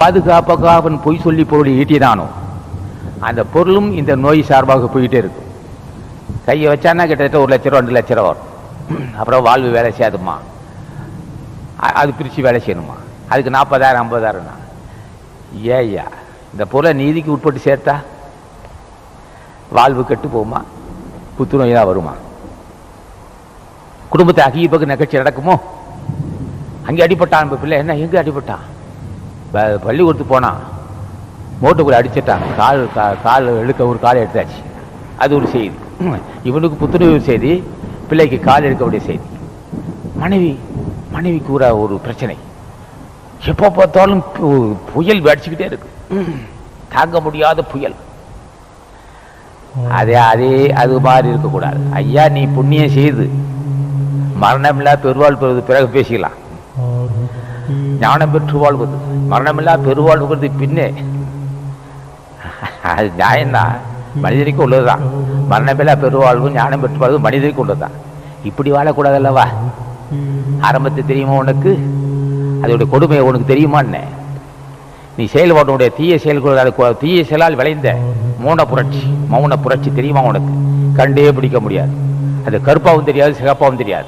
பாதுகாப்பாக அவன் பொய் சொல்லி பொருளை ஈட்டினானோ அந்த பொருளும் இந்த நோய் சார்பாக போயிட்டே இருக்கும். கையை வச்சானா கிட்டத்தட்ட ஒரு லட்ச ரூபா ரெண்டு லட்ச ரூபா வரும். அப்புறம் வாழ்வு வேலை செய்யாதுமா அது பிரித்து வேலை செய்யணுமா அதுக்கு நாற்பதாயிரம் ஐம்பதாயிரம்னா. ஏய்யா இந்த பொருளை நீதிக்கு உட்பட்டு சேர்த்தா வாழ்வு கெட்டு போகுமா? புத்துநோய் தான் வருமா? குடும்பத்தை அகிய பக்கம் நிகழ்ச்சி நடக்குமோ? அங்கே அடிபட்டான் பிள்ளை. என்ன எங்கே அடிபட்டான்? பள்ளிக்கூடத்துக்கு போனான் மோட்டுக்குள்ளே அடிச்சிட்டான். கால் கா- கால் எடுக்க ஒரு காலை எடுத்தாச்சு. அது ஒரு செய்தி. இவனுக்கு புத்துணர்வு செய்தி பிள்ளைக்கு கால் எடுக்கக்கூடிய செய்தி. மனைவி மனைவி கூற ஒரு பிரச்சனை. எப்போ பார்த்தாலும் பு- புயல் அடிச்சுக்கிட்டே இருக்கு. தாங்க முடியாத புயல். அதே அதே அது மாதிரி இருக்கக்கூடாது. ஐயா நீ புண்ணியம் செய்து மரணமில்லா பெருவாள் பெறுவது பிறகு பேசிக்கலாம். ஞானம் பெற்று வாழ்வது மரணமில்லா பெருவாழ்வுகிறது பின்னே. அது நியாயம்தான். மனிதனுக்கு உள்ளதுதான். மரணமில்லா பெருவாழ்வு ஞானம் பெற்று வாழ்வது மனிதனுக்கு உள்ளதுதான். இப்படி வாழக்கூடாது அல்லவா ஆரம்பத்து தெரியுமா உனக்கு? அதோடைய கொடுமை உனக்கு தெரியுமான்னு? நீ செயல்பாட்டுடைய தீய செயல்கள் தீய செயலால் விளைந்த மௌன புரட்சி மௌன புரட்சி தெரியுமா உனக்கு? கண்டே பிடிக்க முடியாது. அது கருப்பாவும் தெரியாது சிகப்பாவும் தெரியாது.